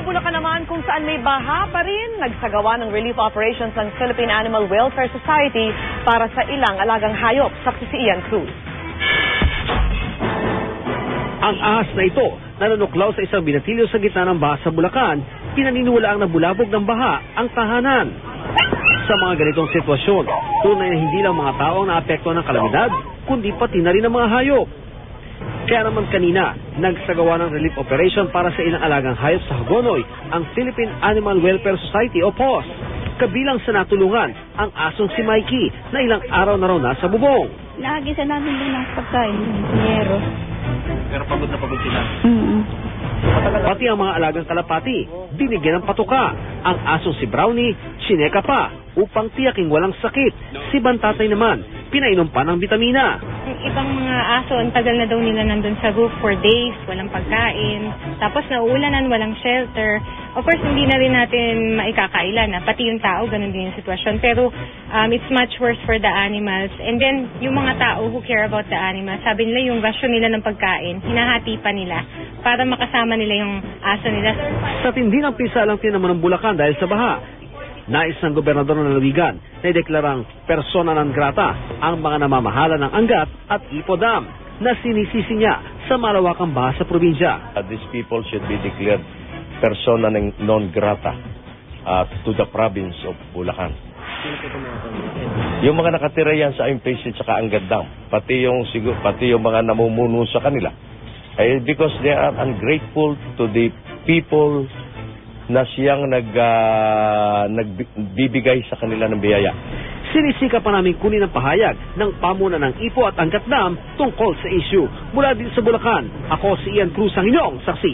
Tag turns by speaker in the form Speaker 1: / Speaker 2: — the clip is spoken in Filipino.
Speaker 1: Sa Bulacan naman kung saan may baha pa rin, nagsagawa ng relief operations ng Philippine Animal Welfare Society para sa ilang alagang hayop. Saksi si Ian Cruz.
Speaker 2: Ang ahas na ito, nanunuklaw sa isang binatilyo sa gitna ng baha sa Bulacan, pinaniniwala ang nabulabog ng baha ang tahanan. Sa mga ganitong sitwasyon, tunay na hindi lang mga tao ang naapektuhan ng kalamidad, kundi pati na rin ang mga hayop. Kaya naman kanina, nagsagawa ng relief operation para sa ilang alagang hayop sa Hagonoy, ang Philippine Animal Welfare Society o POS. Kabilang sa natulungan, ang asong si Mikey na ilang araw na raw nasa bubong.
Speaker 3: Nakagisa namin din ng pagkain, Nero.
Speaker 4: Pero pagod na pagod sila.
Speaker 3: Mm
Speaker 2: Pati ang mga alagang kalapati, binigyan ng patuka. Ang asong si Brownie, sineka pa upang tiyaking walang sakit. Si Bantatay naman, pinainom pa ng vitamina.
Speaker 5: Ibang mga aso, ang tagal na daw nila nandun sa roof for days, walang pagkain. Tapos nauulanan, walang shelter. Of course, hindi na rin natin maikakaila na pati yung tao, ganun din yung sitwasyon. Pero um, it's much worse for the animals. And then, yung mga tao who care about the animals, sabi nila yung ration nila ng pagkain, hinahati pa nila para makasama nila yung aso nila.
Speaker 2: Sa tindi ng pisalang tinaman ng Bulacan dahil sa baha, nais ng gobernador ng Lalawigan na ideklarang persona non grata ang mga namamahala ng Angat at Ipo Dam na sinisisi niya sa malawakang baha sa probinsya.
Speaker 6: Uh, these people should be declared persona non grata uh, to the province of Bulacan. Yung mga nakatira yan sa impatient sa Angat Dam, pati yung sigur, pati yung mga namumuno sa kanila, eh, because they are ungrateful to the people na siyang nag, uh, nagbibigay sa kanila ng biyaya.
Speaker 2: Sinisika pa namin kunin ang pahayag ng pamuna ng Ipo at Angat Dam tungkol sa issue. Mula din sa Bulacan, ako si Ian Cruz ang inyong saksi.